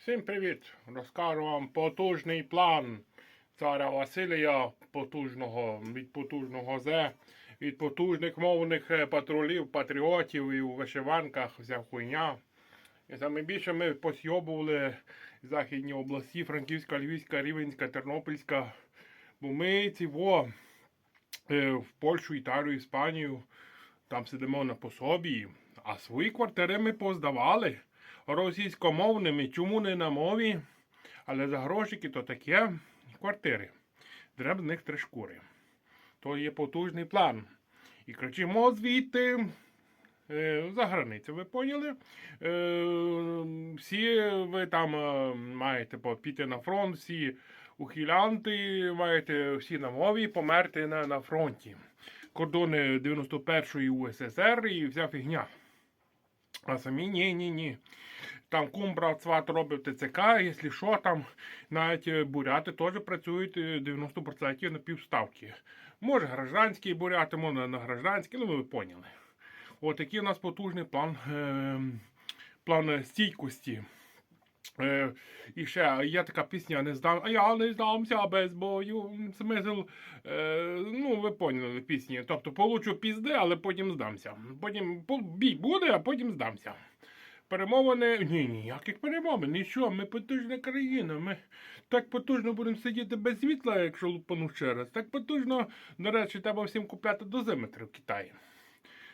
Всім привіт! Розкажу вам потужний план царя Василія потужного від потужного Зе, від потужних мовних е, патрулів, патріотів і у вишиванках вся хуйня. І саме більше ми посйобували західні області Франківська, Львівська, Рівенська, Тернопільська. Бо ми ці во е, в Польщу, Італію, Іспанію там сидимо на пособі, а свої квартири ми поздавали російськомовними, чому не на мові, але за грошики то таке квартири. Треба з них три шкури. То є потужний план. І кричимо звідти. е, За границю, ви поняли? Е, Всі ви там е, маєте піти на фронт, всі ухилянти, маєте всі на мові померти на, на фронті. Кордони 91-ї УССР і вся фігня. А самі ні, ні, ні. Там кум, брат, сват робить ТЦК, якщо що, там навіть е, буряти теж працюють е, 90% на півставки. Може гражданські буряти, може на гражданські, ну ви поняли. От такий у нас потужний план, е, план стійкості. Е, і ще є така пісня не здам, а я не здамся без бою. Смисл, е, ну ви поняли пісні. Тобто получу пізди, але потім здамся. Потім бій буде, а потім здамся. Перемовини. Ні, ніяких перемовин, нічого, ми потужна країна. Ми так потужно будемо сидіти без світла, якщо лупану ще раз. Так потужно, до речі, треба всім купляти дозиметри в Китаї.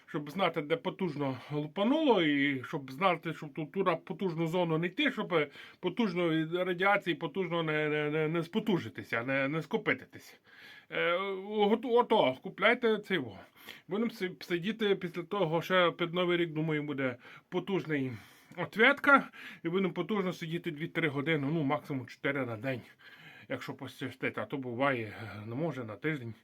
Щоб знати, де потужно лупануло, і щоб знати, щоб тура потужну зону не йти, щоб потужно від радіації потужно не, не, не, спотужитися, не, не скопититись. Е, ото, купляйте цього. Будемо сидіти після того, ще під Новий рік, думаю, буде потужний ответка, і будемо потужно сидіти 2-3 години, ну максимум 4 на день, якщо пощастить, а то буває, е, не може на тиждень.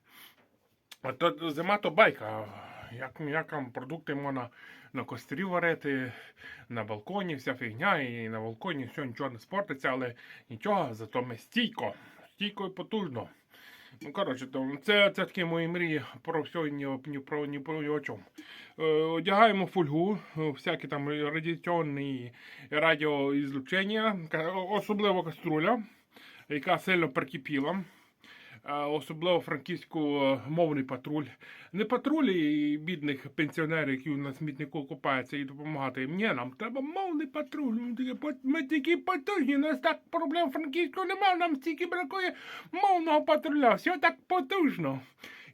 А то зима то байка. Як, як там продукти можна на кострі варити, на балконі, вся фігня, і на балконі все нічого не спортиться, але нічого, зато ми стійко, стійко і потужно. Ну, коротше, це, це такі мої мрії про все ні, ні про ні про чому. Е, одягаємо фольгу, всякі там радіаційні радіоізлучення, особливо каструля, яка сильно прикипіла. Особливо франківську е, патруль. Не патрулі бідних пенсіонерів, які на смітнику купаються і допомагати їм. Ні, нам треба мовний патруль. Ми такі, пот- потужні, у нас так проблем франківського немає, нам стільки бракує мовного патруля. Все так потужно.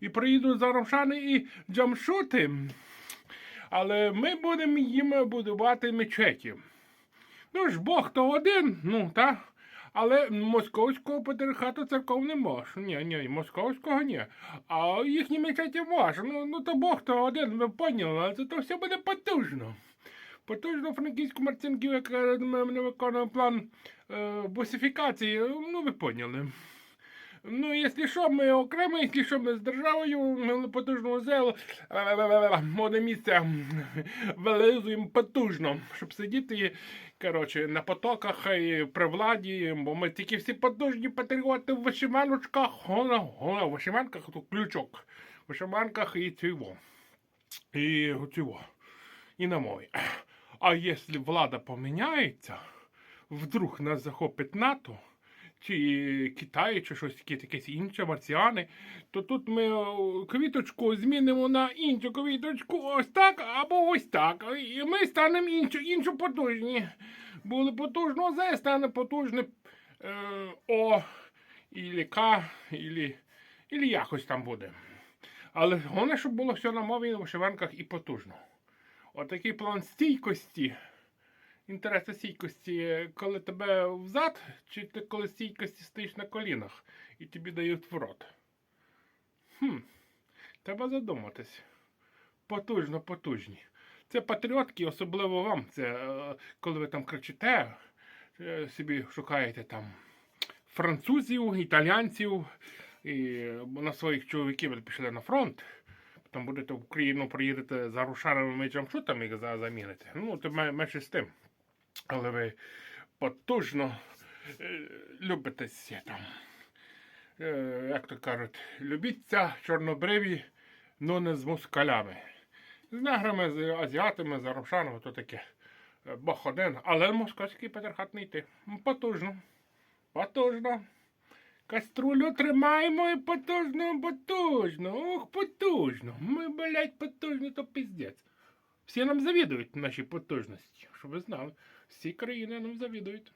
І приїдуть зарошани і джамшути. Але ми будемо їм будувати мечеті. Ну ж, Бог то один, ну та. Але московського патріархату церков не може. Ні, ні, московського ні. А їхні мечеті може. Ну, ну то Бог то один, ви поняли, але то все буде потужно. Потужно франківську Марцинків, ми не виконує план е, босифікації, ну ви поняли. Ну, якщо що, ми окремо, якщо що, ми з державою, ми потужного зелу, одне місце вилизуємо потужно, щоб сидіти, коротше, на потоках і при владі, бо ми тільки всі потужні патріоти в вишиваночках, в вишиванках тут ключок, в вишиванках і цього, і цього, і на мові. А якщо влада поміняється, вдруг нас захопить НАТО, чи Китай, чи щось таке, якесь інше, марсіани, то тут ми квіточку змінимо на іншу квіточку, ось так або ось так. І ми станемо іншу, іншу потужні. Були потужно З, стане потужне е, О, ілі К, ілі якось там буде. Але головне, щоб було все на мові, на вишиванках і потужно. Отакий план стійкості. Інтереси стійкості, коли тебе взад, чи ти коли стійкості стоїш на колінах і тобі дають в рот. Хм, треба задуматись. Потужно, потужні. Це патріотки, особливо вам. Це е, коли ви там кричите, е, собі шукаєте там французів, італійців, і на своїх чоловіків ви пішли на фронт. Там будете в Україну приїдете за рушарами джамшутами їх замінити. Ну, то менше з тим. Але ви потужно е, любитеся там. Е, як то кажуть, любіться чорнобриві, но не з москалями. З неграми, з азіатами, з рошанами, то таке. Е, Бог один, але московський патріархат не йти. Потужно. Потужно. Каструлю тримаємо і потужно, потужно. Ох, потужно. Ми, блядь, потужні, то піздець. Всі нам завідують наші потужності, щоб ви знали. Всі країни нам завідують.